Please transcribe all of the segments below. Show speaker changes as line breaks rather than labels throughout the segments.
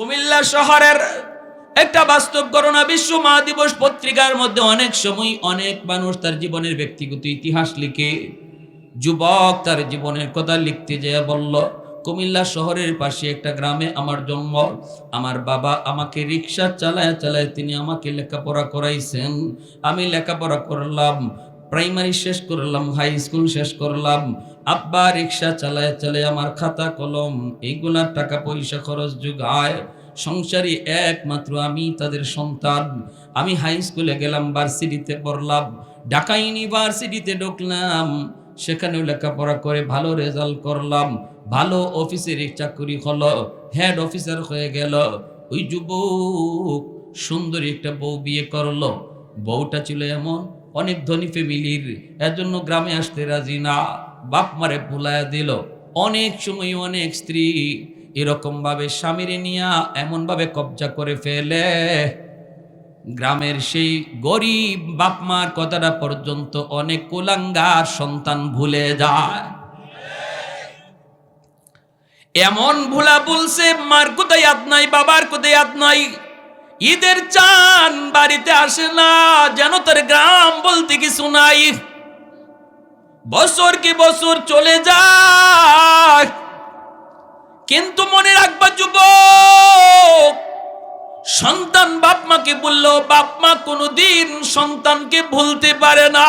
কুমিল্লা শহরের একটা বাস্তব ঘটনা, বিশ্ব মহাদিবস পত্রিকার মধ্যে অনেক সময় অনেক মানুষ তার জীবনের ব্যক্তিগত ইতিহাস লিখে, যুবক তার জীবনের কথা লিখতে যেয়ে বলল, কুমিল্লা শহরের পাশে একটা গ্রামে আমার জন্ম, আমার বাবা আমাকে রিক্সা চালায় চালায় তিনি আমাকে লেখাপড়া করাইছেন। আমি লেখাপড়া করলাম, প্রাইমারি শেষ করলাম, হাই স্কুল শেষ করলাম আব্বা রিক্সা চালায় চালায় আমার খাতা, কলম এইগুলার টাকা পয়সা খরচ যোগায়। সংসারী একমাত্র আমি, তাদের সন্তান। আমি হাই স্কুলে গেলাম ভার্সিটিতে পড়লাম, ঢাকা ইউনিভার্সিটিতে ঢুকলাম। সেখানেও লেখাপড়া করে ভালো রেজাল্ট করলাম। ভালো অফিসের চাকরি হলো হেড অফিসার হয়ে গেল। ওই যুবক সুন্দরী একটা বউ বিয়ে করল। বউটা ছিল এমন, অনেক ধনী ফ্যামিলির এজন্য গ্রামে আসতে রাজি না। বাপ মারে ভুলায়া দিল। অনেক সময় অনেক স্ত্রী এরকম ভাবে স্বামীরে নিয়া এমন ভাবে কবজা করে ফেলে। গ্রামের সেই গরিব বাপ মার কথাটা পর্যন্ত অনেক কুলাঙ্গার সন্তান ভুলে যায়। এমন ভুলা বলছে, মার কোথায় ইয়াদ নাই, বাবার কোথায় ইয়াদ নাই? ঈদের চান বাড়িতে আসে না, যেন তার গ্রাম বলতে কিছু নাই। বছর কি বছর চলে যায়। কিন্তু মনে রাখবা যুবক, সন্তান বাপ মাকে বলল, বাপ মা কোনোদিন সন্তানকে ভুলতে পারে না।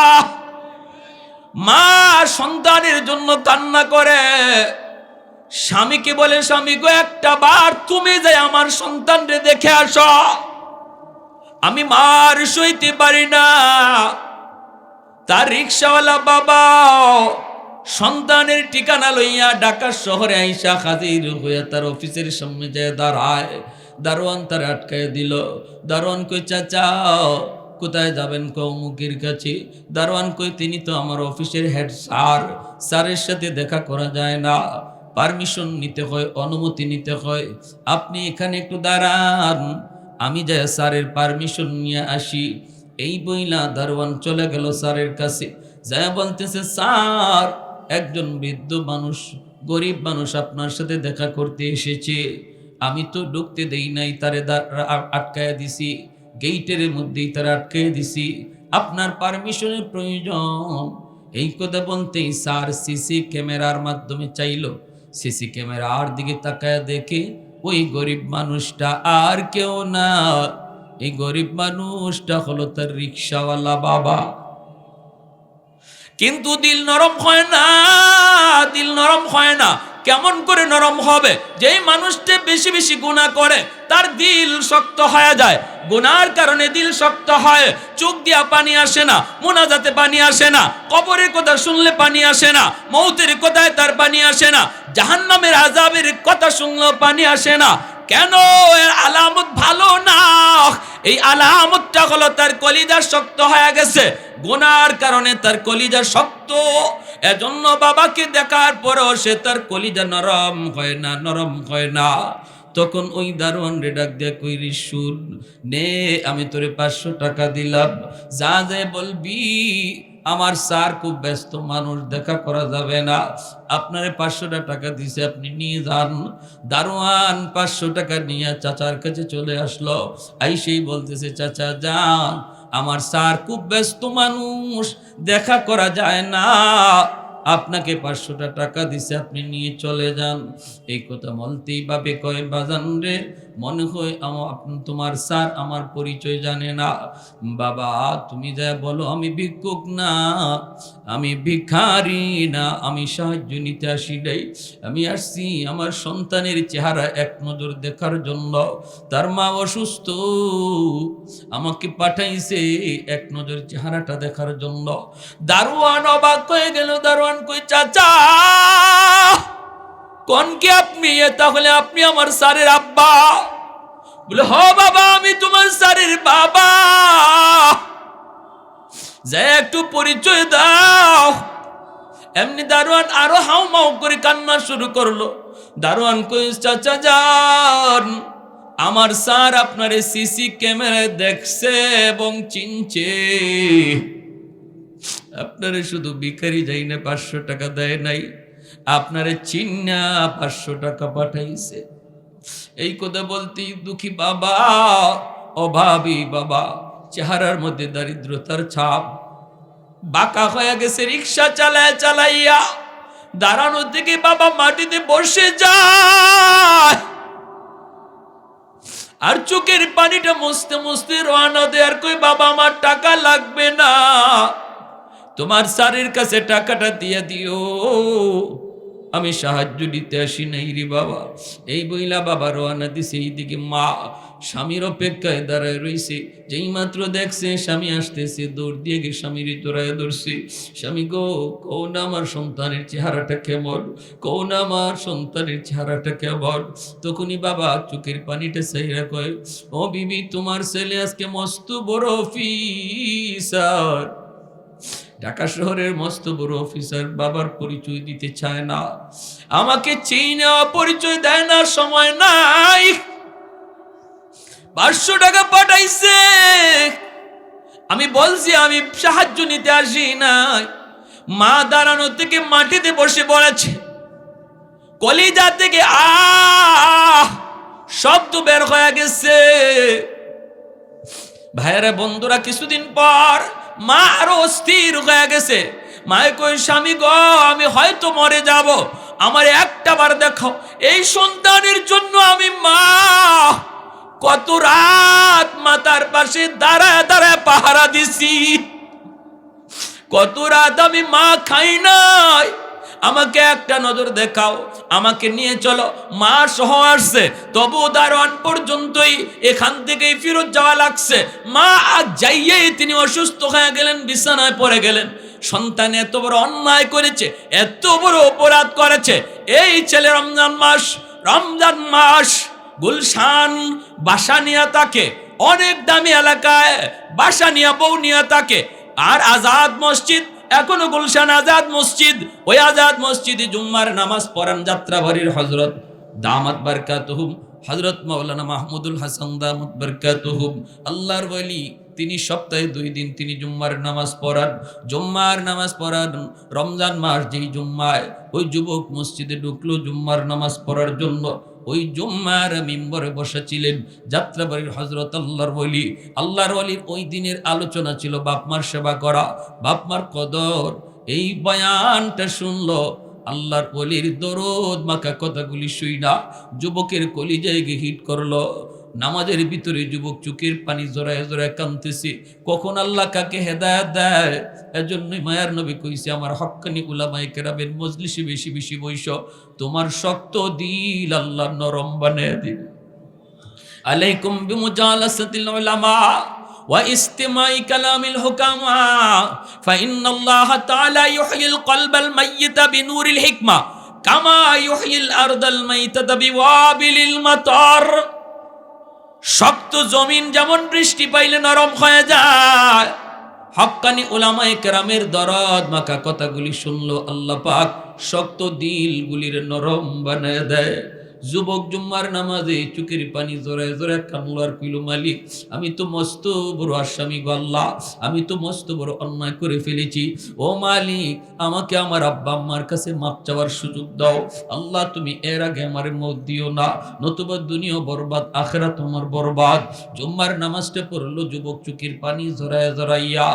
মা সন্তানের জন্য কান্না করে। স্বামীকে বলে, স্বামী গো, একটা বার তুমি যে আমার সন্তানরে দেখে আস। আমি মার সইতে পারি না। তার রিক্সাওয়ালা বাবা সন্তানের ঠিকানা লইয়া ঢাকা শহরে আইসা হাজির হইয়া তার অফিসের সামনে যায় দাঁড়ায়, দারোয়ান তার আটকায় দিল। দারোয়ান কই চাচা, কোথায় যাবেন কৌমুখীর কাছে? দারোয়ান কই তিনি তো আমার অফিসের হেড স্যার। স্যারের সাথে দেখা করা যায় না। পারমিশন নিতে হয়, অনুমতি নিতে হয়। আপনি এখানে একটু দাঁড়ান। আমি যাই স্যারের পারমিশন নিয়ে আসি। এই বইলা দারোয়ান চলে গেল স্যারের কাছে। যা বলতেছে, স্যার, একজন বৃদ্ধ মানুষ, গরিব মানুষ আপনার সাথে দেখা করতে এসেছে। আমি তো ঢুকতে দেই নাই, তারে আটকায় দিছি। গেইটের মধ্যেই তারা আটকায় দিছি। আপনার পারমিশনের প্রয়োজন। এই কথা বলতেই স্যার সিসি ক্যামেরার মাধ্যমে চাইলো। সিসি ক্যামেরার দিকে তাকায় দেখে, ওই গরিব মানুষটা আর কেউ না। এই গরিব মানুষটা হলো তার রিক্সাওয়ালা বাবা। কিন্তু দিল নরম হয় না, দিল নরম হয় না। কেমন করে নরম হবে? যেই মানুষটা বেশি বেশি গুণা করে, তার দিল শক্ত হয়ে যায়। গুনার কারণে দিল শক্ত হয়, চোখ দিয়া পানি আসে না, মোনাজাতে পানি আসে না, কবরের কথা শুনলে পানি আসে না, মৌতের কথায় তার পানি আসে না, জাহান্নামের আজাবের কথা শুনলেও পানি আসে না। কেন এর আলামত ভালো না? এই আলামতটা হলো তার কলিজা শক্ত হয়ে গেছে। গোনার কারণে তার কলিজা শক্ত। এজন্য বাবাকে দেখার পরও সে তার কলিজা নরম হয় না, নরম হয় না। তখন ওই দারোয়ান রে ডাক দিয়ে কইরি, শুন, নে, আমি তোরে পাঁচশো টাকা দিলাম। যা যে বলবি আমার স্যার খুব ব্যস্ত, মানুষ দেখা করা যাবে না। আপনারে পাঁচশোটা টাকা দিছে আপনি নিয়ে যান। দারোয়ান পাঁচশো টাকা নিয়ে চাচার কাছে চলে আসলো। আইসেই বলতেছে, চাচা, যান। আমার স্যার খুব ব্যস্ত, মানুষ দেখা করা যায় না। আপনাকে পাঁচশোটা টাকা দিছে আপনি নিয়ে চলে যান। এই কথা বলতেই বাবে কয়, বাজান রে মনে হয় তোমার স্যার আমার পরিচয় জানে না। বাবা, তুমি যা বলো আমি ভিক্ষুক না, আমি ভিখারি না, আমি সাহায্য নিতে আসি নাই। আমি আসছি আমার সন্তানের চেহারা এক নজর দেখার জন্য। তার মা অসুস্থ, আমাকে পাঠাইছে এক নজর চেহারাটা দেখার জন্য। দারোয়ান অবাক হয়ে গেল, দারোয়ান কই চাচা! কোন কি আপনি তাহলে আপনি আমার স্যারের আব্বা। বলে, হ বাবা, আমি তোমার স্যারের বাবা। যে একটু পরিচয় দাও। এমনি দারোয়ান আরও হাউ মাউ করে কান্না শুরু করল। দারোয়ান কই, চাচা যান, আমার স্যার আপনার সিসি ক্যামেরায় দেখছে এবং চিনছে। আপনারে শুধু ভিখারি যাই না, পাঁচশো টাকা দেয় নাই। আপনারে চিন্না পাঁচশো টাকা পাঠাইছে। এই কথা বলতেই দুঃখী বাবা, অভাবী বাবা, চেহারার মধ্যে দারিদ্রতার ছাপ, বাঁকা হয়ে গেছে রিক্সা চালায় চালাইয়া, দাঁড়ানো থেকে বাবা মাটিতে বসে যায়। আর চোখের পানিটা মুছতে মুছতে রওনা দেয়ার কই বাবা আমার টাকা লাগবে না। তোমার স্যারের কাছে টাকাটা দিয়ে দিও। আমি সাহায্য দিতে আসি নাই রে বাবা। এই বইলা বাবা রওনা দিছে এইদিকে মা স্বামীর অপেক্ষায় দাঁড়ায় রইছে। যেই মাত্র দেখছে স্বামী আসতেছে, দৌড় দিয়ে গিয়ে স্বামীর তোরায় ধরছে। স্বামী গো কৌ না আমার সন্তানের চেহারাটা কেমন? কৌ না আমার সন্তানের চেহারাটা কেমন? তখনই বাবা চোখের পানিটা সাইরা কয়, ও বিবি, তোমার ছেলে আজকে মস্ত বড় অফিসার। ঢাকা শহরের মস্ত বড় অফিসার বাবার পরিচয় দিতে চায় না। আমাকে চিনে পরিচয় দেয় না, সময় নাই। পাঁচশো টাকা পাঠাইছে। আমি বলছি, আমি সাহায্য নিতে আসি নাই। মা দাঁড়ানো থেকে মাটিতে বসে পড়েছে। কলিজা থেকে আহ শব্দ বের হয়ে গেছে। ভাইয়েরা, বন্ধুরা, কিছুদিন পর মা আরও অস্থির হয়ে গেছে। মায় কই স্বামী গ, আমি হয়তো মরে যাব। আমার একটা বার দেখো এই সন্তানের জন্য আমি মা। কত রাত মাতার পাশে দাঁড়ায় দাঁড়ায় পাহারা দিছি। কত রাত আমি মা খাই নাই। আমাকে একটা নজর দেখাও, আমাকে নিয়ে চলো। মা সহ আসছে। তবু দারোয়ান পর্যন্তই এখান থেকেই ফেরত যাওয়া লাগছে। মা আজ যাইয়েই তিনি অসুস্থ হয়ে গেলেন, বিছানায় পড়ে গেলেন। সন্তান এত বড় অন্যায় করেছে, এত বড় অপরাধ করেছে। এই ছেলে রমজান মাস রমজান মাস, গুলশান, বাসা নিয়ে তাকে, অনেক দামি এলাকায় বাসা নিয়ে বউ নিয়ে তাকে। আর আজাদ মসজিদ এখনও গুলশান আজাদ মসজিদ, ওই আজাদ মসজিদে জুম্মার নামাজ পড়ান যাত্রা যাত্রাবাড়ির হজরত দামাত বারকাতুহুম হজরত মৌলানা মাহমুদুল হাসান দামত বারকাতুহুম। আল্লাহর বলি তিনি সপ্তাহে দুই দিন তিনি জুম্মার নামাজ পড়ান। জুম্মার নামাজ পড়ান, রমজান মাস যেই জুম্মায়, ওই যুবক মসজিদে ঢুকলো জুম্মার নামাজ পড়ার জন্য। ওই জুম্মার মিম্বরে বসেছিলেন যাত্রাবাড়ির হজরত আল্লাহর বলি আল্লাহর বলির ওই দিনের আলোচনা ছিল, বাপমার সেবা করা, বাপমার কদর। এই বয়ানটা শুনলো, আল্লাহর অলির দরদ মাখা কথাগুলি শুই না যুবকের কলিজায় গিয়ে হিট করল। নামাজের ভিতরে যুবক চোখের পানি জোড়ায় জোড়ায় কানতেছে কখন আল্লাহ কাকে হেদায়াত দেয় এজন্যই মায়ার নবী কইছে আমার হক্কানি উলামায়ে কেরামের মজলিসে বেশি বেশি বৈশ তোমার শক্ত দিল আল্লাহ নরম বানিয়ে দিবে আলাইকুম বিমুজালাসাতিল উলামা واستماع كلام الحكماء فإن الله تعالى يحيي القلب الميت بنور الحكمة كما يحيي الأرض الميتة بوابل المطر শক্ত জমিন যেমন বৃষ্টি পাইলে নরম হয়ে যায়। হকানি ওলামায় কেরামের দরদ মাকা কথাগুলি শুনলো আল্লাপাক শক্ত দিলগুলির নরম বানায় দেয়। যুবক জুম্মার নামাজে চুকের পানি জোরায় জোরায় কানলো আর কইল মালিক, আমি তো মস্ত বড় আসামি গল্লা আমি তো মস্ত বড় অন্যায় করে ফেলেছি। ও মালিক, আমাকে আমার আব্বা আম্মার কাছে মাপ চাওয়ার সুযোগ দাও। আল্লাহ, তুমি এর আগে আমার মত দিও না। নতুবা দুনিয়া বরবাদ আখেরা তোমার বরবাদ। জুম্মার নামাজটা পড়ল যুবক চুকির পানি জড়ায় জড়াইয়া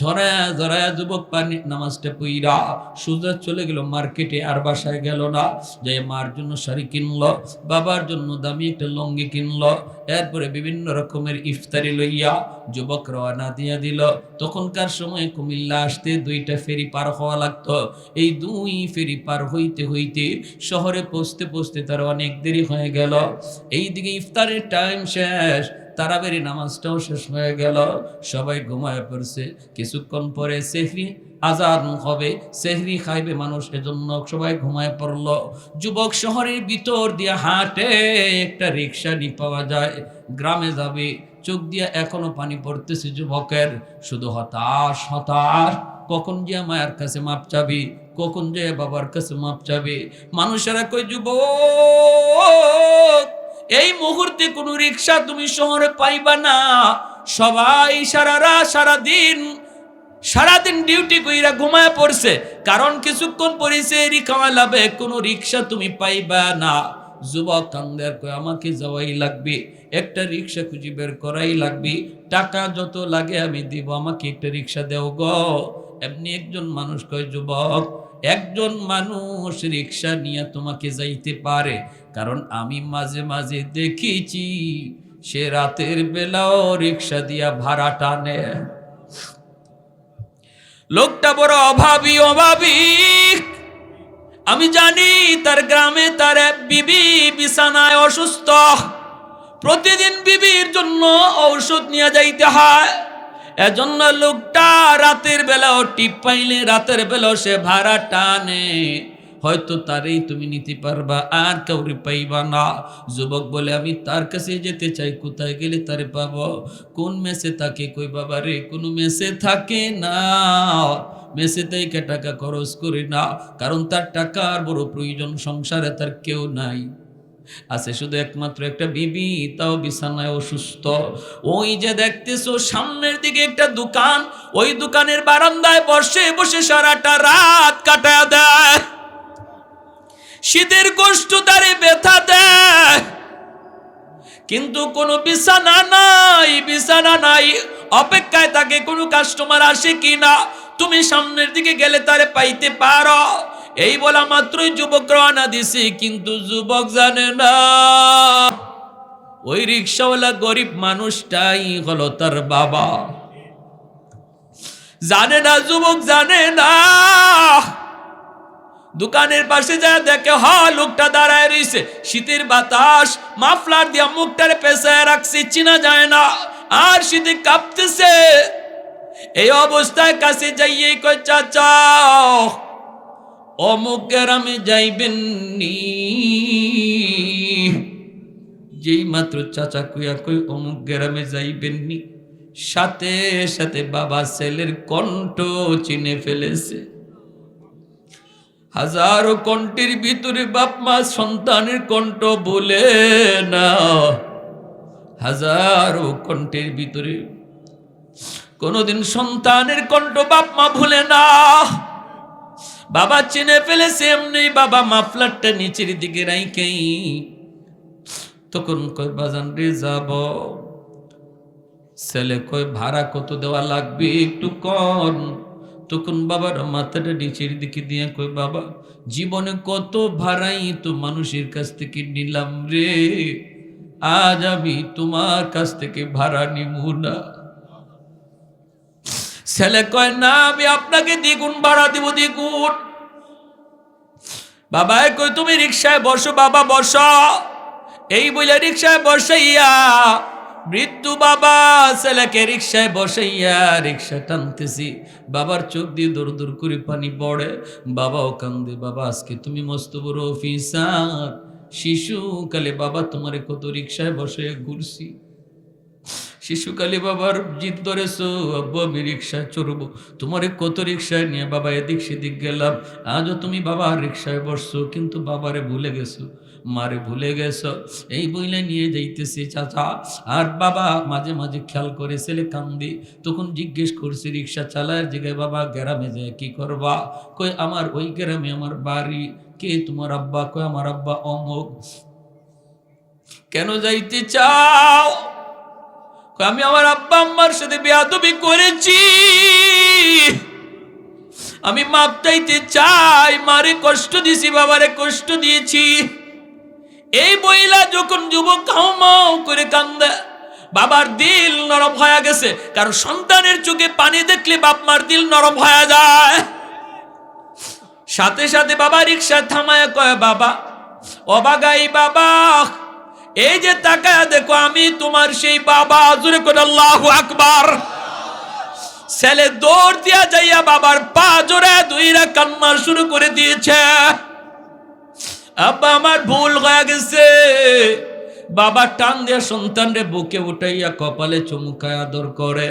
ঝরায়া জড়ায়া যুবক পানি নামাজটা পইরা। সুজা চলে গেল মার্কেটে, আর বাসায় গেল না। যে মার জন্য শাড়ি কিনলো বাবার জন্য দামি একটা লঙ্গি কিনলো, এরপরে বিভিন্ন রকমের ইফতারি লইয়া যুবক রওনা দিয়া দিল। তখনকার সময় কুমিল্লা আসতে দুইটা ফেরি পার হওয়া লাগতো। এই দুই ফেরি পার হইতে হইতে শহরে পৌঁছতে পৌঁছতে তার অনেক দেরি হয়ে গেল। এইদিকে ইফতারের টাইম শেষ, তারাবেরি নামাজটাও শেষ হয়ে গেল। সবাই ঘুমায় পড়ছে। কিছুক্ষণ পরে সেহরি আজান হবে, সেহরি খাইবে মানুষ, এজন্য সবাই ঘুমায় পড়ল। যুবক শহরের ভিতর দিয়ে হাঁটে, একটা রিক্সা নি পাওয়া যায়, গ্রামে যাবে, চোখ দিয়ে এখনও পানি পড়তেছে যুবকের, শুধু হতাশ হতাশ। কখন যে মায়ের কাছে মাপ চাবি, কখন যে বাবার কাছে মাপ চাবি। মানুষেরা কই যুবক, এই মুহূর্তে কোনো রিক্সা তুমি শহরে পাইবা না। সবাই সারা সারা দিন সারাদিন ডিউটি কইরা ঘুমায় পড়ছে। কারণ কিছুক্ষণ পরিছে রিক্সা লাভে কোনো রিক্সা তুমি পাইবা না। যুবক কান্দের কয়, আমাকে যাওয়াই লাগবে, একটা রিক্সা খুঁজি বের করাই লাগবে। টাকা যত লাগে আমি দিব, আমাকে একটা রিক্সা দেও গ। এমনি একজন মানুষ কয়, যুবক, একজন মানুষ রিক্সা নিয়ে তোমাকে যাইতে পারে। কারণ আমি মাঝে মাঝে দেখেছি, সে রাতের বেলাও রিক্সা দিয়া ভাড়া টানে। লোকটা বড় অভাবী অভাবী আমি জানি তার গ্রামে তার বিবি বিছানায় অসুস্থ। প্রতিদিন বিবির জন্য ঔষধ নিয়ে যাইতে হয়। এজন্য লোকটা রাতের বেলাও টিপ পাইলে রাতের বেলাও সে ভাড়া টানে। হয়তো তারই তুমি নিতে পারবা, আর কাউরে পাইবা না। যুবক বলে, আমি তার কাছে যেতে চাই, কোথায় গেলে তারে পাবো? কোন মেসে থাকে কই বাবা রে? কোনো মেসে থাকে না। মেসে কে টাকা খরচ করি না, কারণ তার টাকার বড় প্রয়োজন, সংসারে তার কেউ নাই। আছে শুধু একমাত্র একটা বিবি, তাও বিছানায় অসুস্থ। ওই যে দেখতেছো, সামনের দিকে একটা দোকান, ওই দোকানের বারান্দায় বসে বসে সারাটা রাত কাটায় দেয়। শীতের কষ্ট তারে ব্যথা দেয়। কিন্তু কোনো বিছানা নাই বিছানা নাই। অপেক্ষায় তাকে কোনো কাস্টমার আসে কি না তুমি সামনের দিকে গেলে তারে পাইতে পারো। এই বলা মাত্রই যুবক রওনা দিছে, কিন্তু যুবক জানে না। ওই রিক্সাওয়ালা গরিব মানুষটাই হলো তার বাবা। জানে না, যুবক জানে না। দোকানের পাশে যা দেখে, হ, লোকটা দাঁড়ায় রইছে। শীতের বাতাস, মাফলার দিয়া মুখটারে পেঁচায় রাখছে, চিনা যায় না। আর শীতে কাঁপতেছে। এই অবস্থায় কাছে যাইয়ে কই চাচা, অমুক গ্রামে যাইবেন নি যেই মাত্র চাচা কুয়া কই অমুক গ্রামে যাইবেন নি সাথে সাথে বাবা ছেলের কণ্ঠ চিনে ফেলেছে। হাজারো কণ্ঠের ভিতরে বাপ মা সন্তানের কণ্ঠ বলে না হাজারো কণ্ঠের ভিতরে কোনোদিন সন্তানের কণ্ঠ বাপ মা ভুলে না। বাবা চিনে ফেলেছে এমনি, বাবা মাফলারটা নিচের দিকে রাইকেই তখন কয়, বাজান রে যাব। ছেলে কয়, ভাড়া কত দেওয়া লাগবে একটু কন? তখন বাবার মাথাটা নিচের দিকে দিয়ে কই বাবা, জীবনে কত ভাড়াই তো মানুষের কাছ থেকে নিলাম রে। আজ আমি তোমার কাছ থেকে ভাড়া নিব না। ছেলে কয়, না, আমি আপনাকে দ্বিগুণ ভাড়া দিব, দ্বিগুণ। বাবা কই তুমি রিক্সায় বসো, বাবা, বসো। এই বলে রিক্সায় বসাইয়া মৃত্যু বাবা, ছেলেকে রিক্সায় বসাইয়া রিক্সা টানতেছি। বাবার চোখ দিয়ে দূর দূর করে পানি পড়ে। বাবাও কান্দে, বাবা, আজকে তুমি মস্ত বড় অফিসার। শিশুকালে বাবা তোমারে কত রিক্সায় বসে ঘুরছি। শিশুকালে বাবার জিদ ধরেছো, আব্বু, আমি রিক্সায় চড়বো। তোমারে কত রিক্সায় নিয়ে বাবা এদিক সেদিক গেলাম। আজও তুমি বাবা রিক্সায় বসছো, কিন্তু বাবারে ভুলে গেছো। মারে ভুলে গেছো? এই বইলে নিয়ে যাইতেছে, চাচা। আর বাবা মাঝে মাঝে খেয়াল করে ছেলে কান্দি। তখন জিজ্ঞেস করছে, রিক্সা চালায় জায়গায় বাবা গ্রামে যায়, কি করবা? কই আমার ওই গ্রামে আমার বাড়ি। কে তোমার আব্বা? কই আমার আব্বা অমুক কেন যাইতে চাও? আমি আমার আব্বা আম্মার সাথে বেয়াদবি করেছি। আমি মাপ চাইতে চাই, মারে কষ্ট দিয়েছি বাবারে কষ্ট দিয়েছি। এই বইলা যখন যুবক কাউমাও করে কান্দে, বাবার দিল নরম হয়ে গেছে কারণ সন্তানের চোখে পানি দেখলে বাপ মার দিল নরম হয়ে যায়। সাথে সাথে বাবা রিক্সা থামায় কয়, বাবা, অবাগাই বাবা, এই যে তাকায় দেখো, আমি তোমার সেই বাবা জুড়ে করে আল্লাহ আকবার। ছেলে দৌড় দিয়া যাইয়া বাবার পা জোরে দুইরা কান্না শুরু করে দিয়েছে। আব্বা, আমার ভুল হয়ে গেছে। বাবা টান দিয়ে সন্তানরে বুকে উঠাইয়া কপালে চুমুকায় আদর করে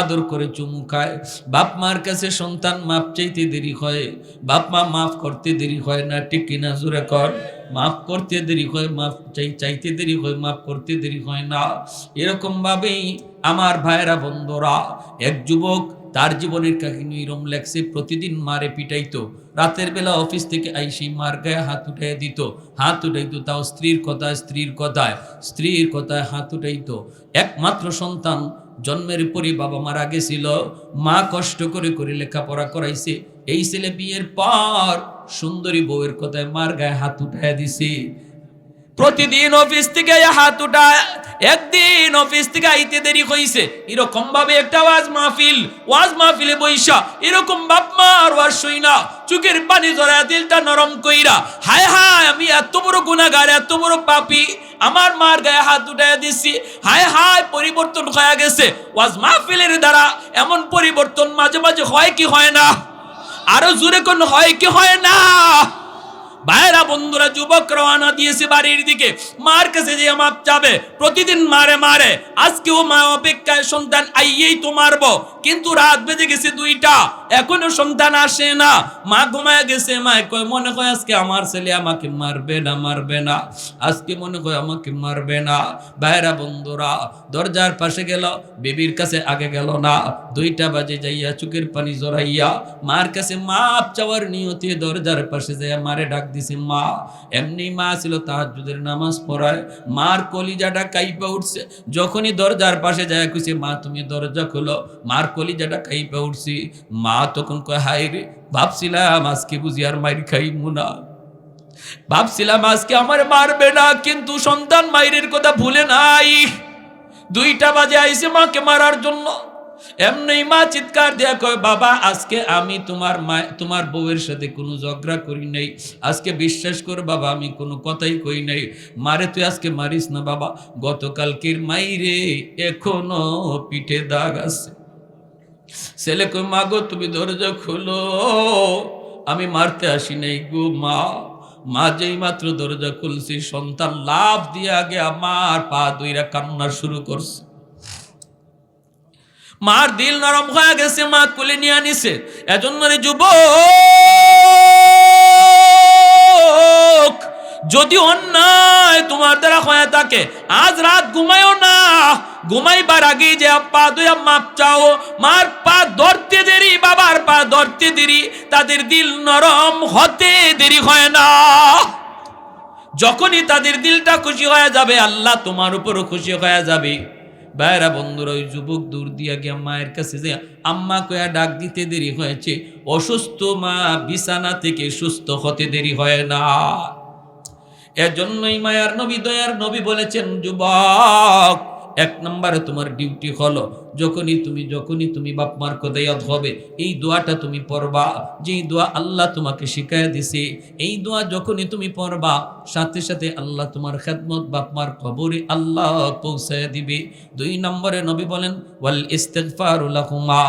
আদর করে চুমুকায় বাপ মার কাছে সন্তান মাপ চাইতে দেরি হয়, বাপ মা মাফ করতে দেরি হয় না, ঠিক কিনা জোরে কর? মাফ করতে দেরি হয় মাফ চাই, চাইতে দেরি হয় মাফ করতে দেরি হয় না। এরকম ভাবেই আমার ভাইরা বন্ধুরা, এক যুবক তার জীবনের কাহিনী এরম লেখছে, প্রতিদিন মারে পিটাইতো। রাতের বেলা অফিস থেকে আইসি মার গায়ে হাত উঠাই দিত। হাত উঠাইতো তাও স্ত্রীর কথায় স্ত্রীর কথায় স্ত্রীর কথায় হাত উঠাইতো। একমাত্র সন্তান জন্মের পরই বাবা মারা গেছিল। মা কষ্ট করে করে লেখাপড়া করাইছে। এই ছেলে বিয়ের পর সুন্দরী বউয়ের কথায় মার গায়ে হাত উঠাই দিছে। প্রতিদিন অফিস থেকে হাত উঠায় একদিন অফিস থেকে আইতে দেরি হইছে। এরকম ভাবে একটা ওয়াজ মাহফিল, ওয়াজ মাহফিলে বইসা এরকম বাপ মার ওয়াজ শুই না। চুকের পানি ধরা দিলটা নরম কইরা, হায় হায়, আমি এত বড় গুনাহগার, এত বড় পাপী, আমার মার গায়ে হাত উঠাইয়া দিছি। হায় হায়, পরিবর্তন হয়ে গেছে। ওয়াজ মাহফিলের দ্বারা এমন পরিবর্তন মাঝে মাঝে হয় কি হয় না? আরও জোরে কোন হয় কি হয় না? ভাইরা, বন্ধুরা, যুবক রওনা দিয়েছে বাড়ির দিকে। মার কাছে যে মাপ চাবে। প্রতিদিন মারে মারে। আজকেও মা অপেক্ষায়, সন্তান আইয়েই তো মারবো। কিন্তু রাত বেজে গেছে দুইটা। এখনও সন্তান আসে না। মা ঘুমায় গেছে মা কয়, মনে হয় আজকে আমার ছেলে আমাকে মারবে না মারবে না। আজকে মনে হয় আমাকে মারবে না। ভাইরা, বন্ধুরা, দরজার পাশে গেল। বেবির কাছে আগে গেল না। দুইটা বাজে যাইয়া চুকের পানি জড়াইয়া মার কাছে মাপ চাওয়ার নিয়তে দরজার পাশে যাইয়া মারে ডাক দিছে, মা। এমনি মা ছিল, তাহাজ্জুদের নামাজ পড়ায় মার কলিজাটা কাইপা উঠছে। যখনই দরজার পাশে যায়, কইছে, মা, তুমি দরজা খোলো। মার কলিজাটা কাইপা উঠছি। মা তখন কয় হাই রে, ভাবছিলাম আজকে বুঝি আর মাইর খাই মুনা ভাবছিলাম আজকে আমার মারবে না, কিন্তু সন্তান মাইরের কথা ভুলে নাই। দুইটা বাজে আইসে মাকে মারার জন্য। এমনি মা চিৎকার দেয়া কয়, বাবা, আজকে আমি তোমার মা, তোমার বউয়ের সাথে কোনো ঝগড়া করি নাই। আজকে বিশ্বাস কর বাবা, আমি কোনো কথাই কই নাই। মারে তুই আজকে মারিস না বাবা। গতকালকের মাইরে এখনও পিঠে দাগ আছে। ছেলে কই মা গো, তুমি দরজা খুলো। আমি মারতে আসি নাই গো মা। মা যেই মাত্র দরজা খুলছি, সন্তান লাভ দিয়ে আগে আমার পা দুইরা কান্না শুরু করছে। মার দিল নরম হয়ে গেছে মা কুলে নিয়ে আনিছে এজন্য রে যুবক, যদি অন্যায় তোমার দ্বারা হয়ে থাকে, আজ রাত ঘুমায়ও না। ঘুমাইবার আগে যে পা দুয়া মাপ চাও। মার পা ধরতে দেরি, বাবার পা ধরতে দেরি, তাদের দিল নরম হতে দেরি হয় না। যখনই তাদের দিলটা খুশি হয়ে যাবে, আল্লাহ তোমার উপরও খুশি হয়ে যাবে। ভাইরা বন্ধুরা, ওই যুবক দূর দিয়া গিয়া মায়ের কাছে যে আম্মা কয়া ডাক দিতে দেরি হয়েছে, অসুস্থ মা বিছানা থেকে সুস্থ হতে দেরি হয় না। এজন্যই মায়ার নবী, দয়ার নবী বলেছেন, যুবক এক নম্বরে তোমার ডিউটি হলো যখনই তুমি যখনই তুমি বাপ মার কোদায়াত হবে, এই দোয়াটা তুমি পড়বা। যেই দোয়া আল্লাহ তোমাকে শিখায় দিছে, এই দোয়া যখনই তুমি পড়বা, সাথে সাথে আল্লাহ তোমার খেদমত বাপ মার খবরে আল্লাহ পৌঁছায় দিবে। দুই নম্বরে নবী বলেন, ওয়াল ইস্তেগফারুলাহুমা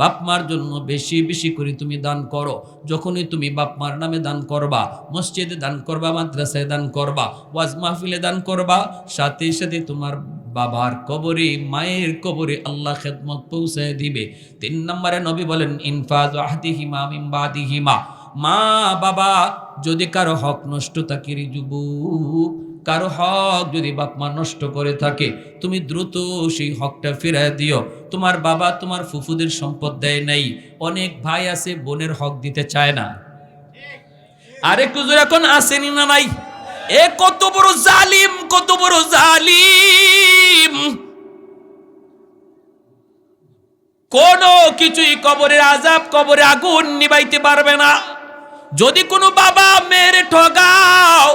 বাপ মার জন্য বেশি বেশি করে তুমি দান করো। যখনই তুমি বাপ মার নামে দান করবা, মসজিদে দান করবা, মাদ্রাসায় দান করবা, ওয়াজ মাহফিলে দান করবা, সাথে সাথে তোমার বাবার কবরে, মায়ের কবরে আল্লাহ খেদমত পৌঁছায় দিবে। তিন নম্বরে নবী বলেন, ইনফাজ আহদিহিমা মিম্বাদিহিমা মা, বাবা, যদি কারও হক নষ্ট থাকে যুবক, কারও হক যদি বাপ মা নষ্ট করে থাকে, তুমি দ্রুত সেই হকটা ফিরায় দিও। তোমার বাবা তোমার ফুফুদের সম্পদ দেয় নাই, অনেক ভাই আছে, বোনের হক দিতে চায় না। আরেকটু জোরে এখন আসেনি না নাই এ কত বড় জালিম, কত বড় জালিম। কোন কিছুই কবরের আজাব কবরে আগুন নিবাইতে পারবে না। যদি কোনো বাবা মেয়ের ঠগাও,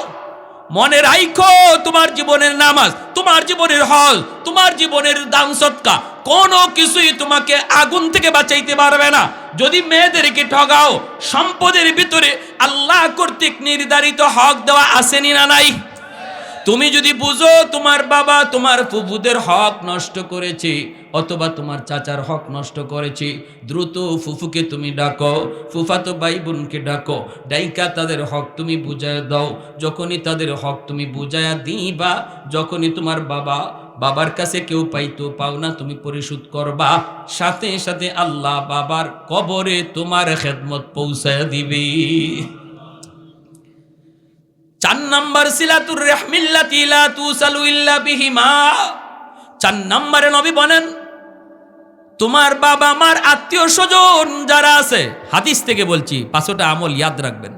মনে রাইখো তোমার জীবনের নামাজ, তোমার জীবনের হল তোমার জীবনের দান সৎকা, কোনো কিছুই তোমাকে আগুন থেকে বাঁচাইতে পারবে না। যদি মেয়েদেরকে ঠগাও, সম্পদের ভিতরে আল্লাহ কর্তৃক নির্ধারিত হক দেওয়া আসেনি না নাই? তুমি যদি বুঝো তোমার বাবা তোমার ফুফুদের হক নষ্ট করেছে, অথবা তোমার চাচার হক নষ্ট করেছে, দ্রুত ফুফুকে তুমি ডাকো, ফুফাতো ভাই বোনকে ডাকো, ডাইকা তাদের হক তুমি বুঝায় দাও। যখনই তাদের হক তুমি বুঝায়া দিবা, যখনই তোমার বাবা বাবার কাছে কেউ পাইতো পাও না, তুমি পরিশোধ করবা। সাথে সাথে আল্লাহ বাবার কবরে তোমার খেদমত পৌঁছায় দিবে। চার নাম্বার সিলাতুর রেহমিল্লাতি লা তুসালু ইল্লা বিহিমা চার নাম্বারে নবী বলেন, তোমার বাবা মার আত্মীয় স্বজন যারা আছে, হাদিস থেকে বলছি, পাঁচটা আমল ইয়াদ রাখবেন।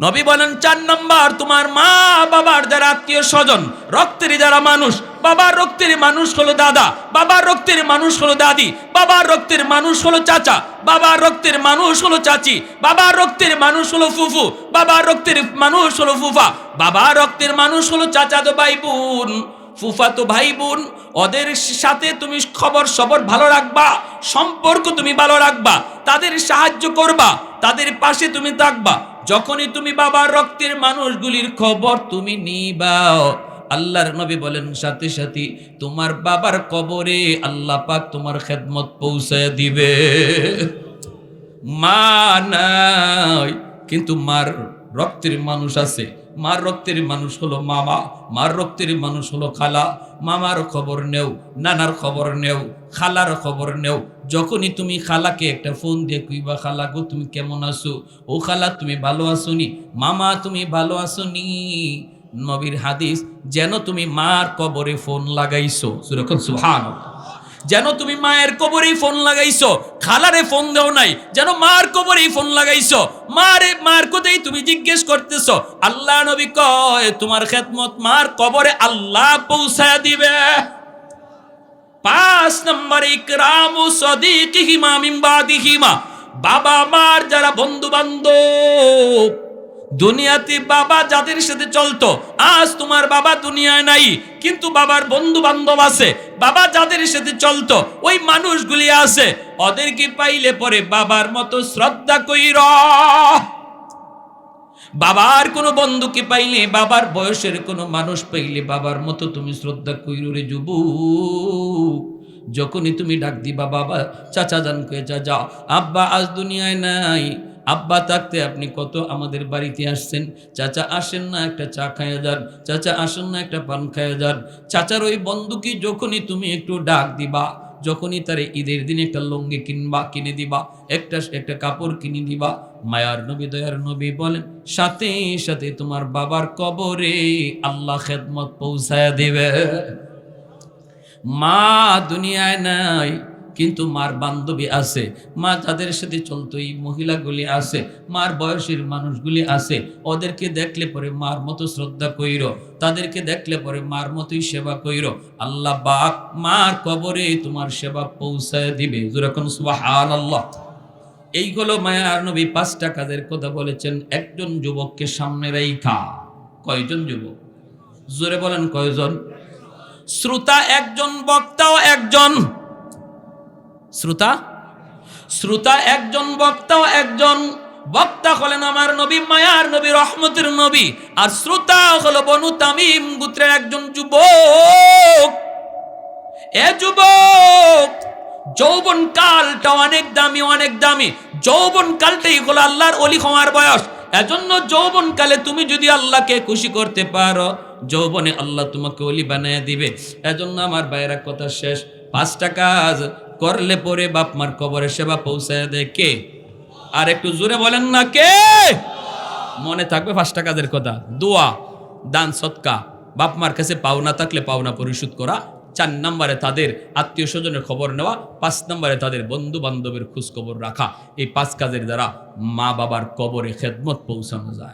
নবী বলেন, চার নম্বর, তোমার মা, বাবার যারা আত্মীয় স্বজন, রক্তের যারা মানুষ, বাবার রক্তের মানুষ হলো দাদা, বাবার রক্তের মানুষ হলো দাদি, বাবার রক্তের মানুষ হলো চাচা, বাবার রক্তের মানুষ হলো চাচি, বাবার রক্তের মানুষ হলো ফুফু, বাবার রক্তের মানুষ হলো ফুফা, বাবার রক্তের মানুষ হলো চাচা তো ভাই বোন ফুফাতো ভাই বোন, ওদের সাথে তুমি খবর সবর ভালো রাখবা, সম্পর্ক তুমি ভালো রাখবা, তাদের সাহায্য করবা, তাদের পাশে তুমি থাকবা যখনই তুমি বাবার রক্তের মানুষগুলির খবর তুমি নিবাও, আল্লাহর নবী বলেন, সাথে সাথে তোমার বাবার কবরে আল্লাহ পাক তোমার খেদমত পৌঁছে দিবে। মা নাই, কিন্তু মার রক্তের মানুষ আছে। মার রক্তের মানুষ হলো মামা, মার রক্তের মানুষ হলো খালা। মামার খবর নেও, নানার খবর নেও, খালার খবর নেও। যখনই তুমি খালাকে একটা ফোন দিয়ে কইবা, খালা গো, তুমি কেমন আছো? ও খালা, তুমি ভালো আছো নি মামা, তুমি ভালো আছো নি নবীর হাদিস, যেন তুমি মার কবরে ফোন লাগাইছো। সুরক্ষণ সুহান যেন তুমি মায়ের কবরেই ফোন লাগাইছো, খালারে ফোন দেও নাই, যেন মার কবরেই ফোন লাগাইছো। মারে, মার কোথায় তুমি জিজ্ঞেস করতেছো, আল্লাহ নবী কয়, তোমার খেদমত মার কবরে আল্লাহ পৌঁছায় দিবে। পাঁচ নম্বর, ইকরামু সদিকিহিমা মিন বাদিহিমা। বাবা মার যারা বন্ধু বান্ধব দুনিয়াতে বাবা যাদের সাথে চলতো, আজ তোমার বাবা দুনিয়ায় নাই, কিন্তু বাবার বন্ধু বান্ধব আছে, বাবা যাদের সাথে চলতো, ওই মানুষগুলি আছে, ওদেরকে পাইলে পরে বাবার মতো শ্রদ্ধা কইর। বাবার কোনো বন্ধুকে পাইলে, বাবার বয়সের কোনো মানুষ পাইলে বাবার মতো তুমি শ্রদ্ধা কইরে যুব যখনই তুমি ডাক দিবা, বাবা, চাচা জান কে চাচা, আব্বা আজ দুনিয়ায় নাই আব্বা থাকতে আপনি কত আমাদের বাড়িতে আসছেন? চাচা আসেন না, একটা চা খাইয়া যান। চাচা আসেন না, একটা পান খাইয়া যান। চাচার ওই বন্ধুকে যখনই তুমি একটু ডাক দিবা, যখনই তারে ঈদের দিনে একটা লঙ্গি কিনবা, কিনে দিবা, একটা একটা কাপড় কিনে দিবা, মায়ার নবী, দয়ার নবী বলেন, সাথে সাথে তোমার বাবার কবরে আল্লাহ খেদমত পৌঁছায় দিবে। মা দুনিয়ায় নাই কিন্তু মার বান্ধবী আছে, মা যাদের সাথে চলতো এই মহিলাগুলি আছে, মার বয়সের মানুষগুলি আছে, ওদেরকে দেখলে পরে মার মতো শ্রদ্ধা কইর, তাদেরকে দেখলে পরে মার মতোই সেবা কইর। আল্লাহ বাক মার কবরে তোমার সেবা পৌঁছায় দিবে। যেরকম সুবাহান আল্লাহ এইগুলো মায়ার নবী পাঁচটা কাজের কথা বলেছেন, একজন যুবককে সামনে রাইখা। কয়জন যুবক? জোরে বলেন কয়জন? শ্রোতা একজন, বক্তাও একজন। শ্রোতা? শ্রোতা একজন বক্তা একজন বক্তা হলেন আমার নবী, মায়ার নবী, রহমতের নবী। আর শ্রোতা হলো বনু তামিম গুত্রের একজন যুবক। এ যুবক, যৌবন কালটা অনেক দামি অনেক দামি। যৌবন কালটাই হলো আল্লাহর অলি হওয়ার বয়স। এজন্য যৌবন কালে তুমি যদি আল্লাহকে খুশি করতে পারো, যৌবনে আল্লাহ তোমাকে অলি বানায় দিবে। এজন্য আমার বাইরা কথা শেষ। পাঁচটা কাজ। করলে পরে বাপ মার কবরে সেবা পৌঁছায় দেয় কে? আর একটু জোরে বলেন না কে? মনে থাকবে পাঁচটা কাজের কথা। দোয়া, দান, সৎকা। বাপ মার কাছে পাওনা থাকলে পাওনা পরিশোধ করা। চার নম্বরে তাদের আত্মীয় স্বজনের খবর নেওয়া। পাঁচ নম্বরে তাদের বন্ধু বান্ধবের খোঁজ খবর রাখা। এই পাঁচ কাজের দ্বারা মা বাবার কবরে খেদমত পৌঁছানো যায়।